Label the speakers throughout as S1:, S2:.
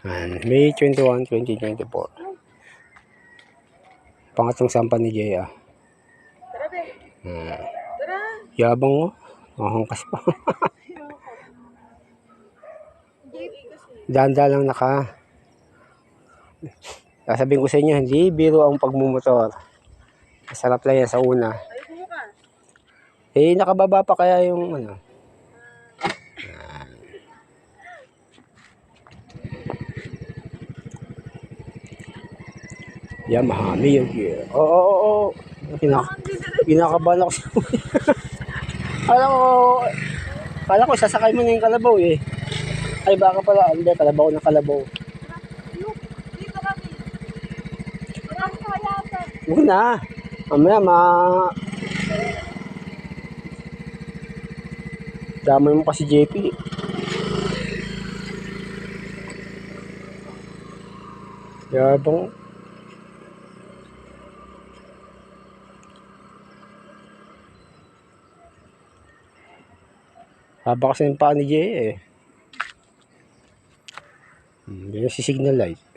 S1: Ayan, May 21, 2024. Pangatlong sampa ni Jay ah. Hmm. Yabang mo. Mahangkas pa. Danda lang naka. Sasabihin ko sa inyo, hindi biro ang pagmumotor. Masarap lang yan sa una. Eh, nakababa pa kaya yung ano. Yamaha, Mio Gear. Oo, oo, oo. Pinak pinakabahan ako sa Kala ko, kala ko sasakay mo na yung kalabaw eh. Ay baka pala, hindi, kalabaw na kalabaw. Huwag na. Mamaya, ma... Damay mo kasi JP. Yabang. Haba kasi yung paa ni Jay eh. Hmm, yung si signal light.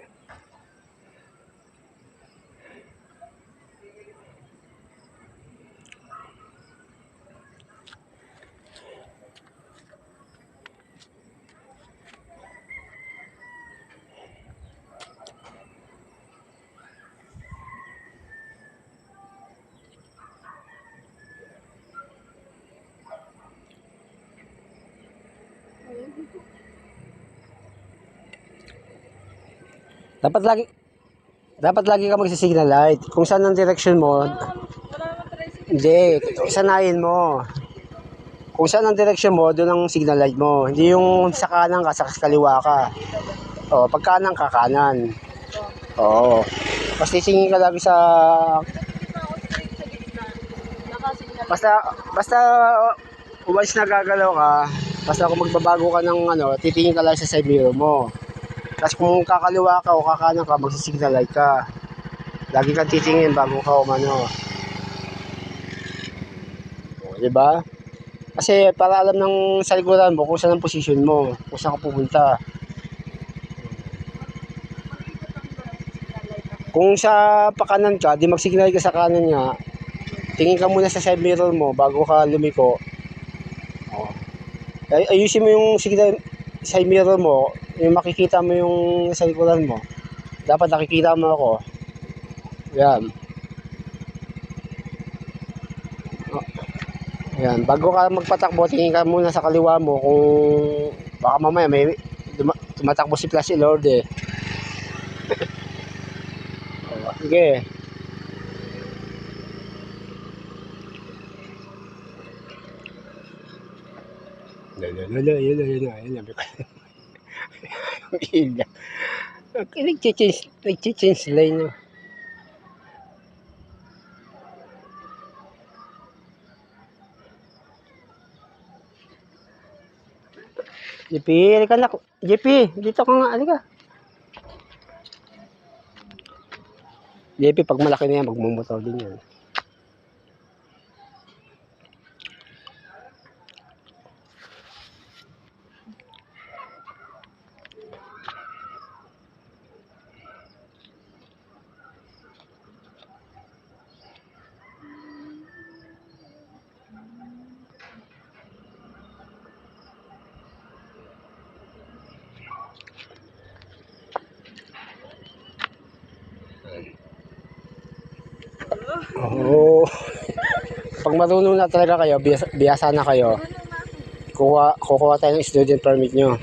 S1: Dapat lagi dapat lagi ka magsi-signal light. Kung saan ang direction mo, hindi, sanayin mo. Kung saan ang direction mo, doon ang signal light mo. Hindi yung sa kanan ka, sa kaliwa ka. O, pag kanan ka, kanan. Oo. Kasi tingin ka lagi sa... Basta, basta once nagagalaw ka, basta kung magbabago ka ng ano, titingin ka lang sa side mirror mo. Tapos kung kakaliwa ka o kakanan ka, magsisignal light ka. Lagi kang titingin bago ka umano. O, di ba? Kasi para alam ng sa likuran mo kung saan ang position mo, kung saan ka pupunta. Kung sa pakanan ka, di magsignal ka sa kanan niya, tingin ka muna sa side mirror mo bago ka lumiko. Oh. Ay ayusin mo yung signal side mirror mo, yung makikita mo yung sa likuran mo. Dapat nakikita mo ako. Yan. Oh. Yan, bago ka magpatakbo, tingin ka muna sa kaliwa mo kung baka mamaya may tumatakbo si Flash eh. Oh, Sige. Lala, lala, yun na, yun na, yun na. Yun na. Nag-change, nag-change lane no. JP, halika na. JP, dito ka nga, halika. JP, pag malaki na yan, magmumotor din yan. Oo. Pag marunong na talaga kayo, biyasa, na kayo, kuha, kukuha tayo ng student permit nyo.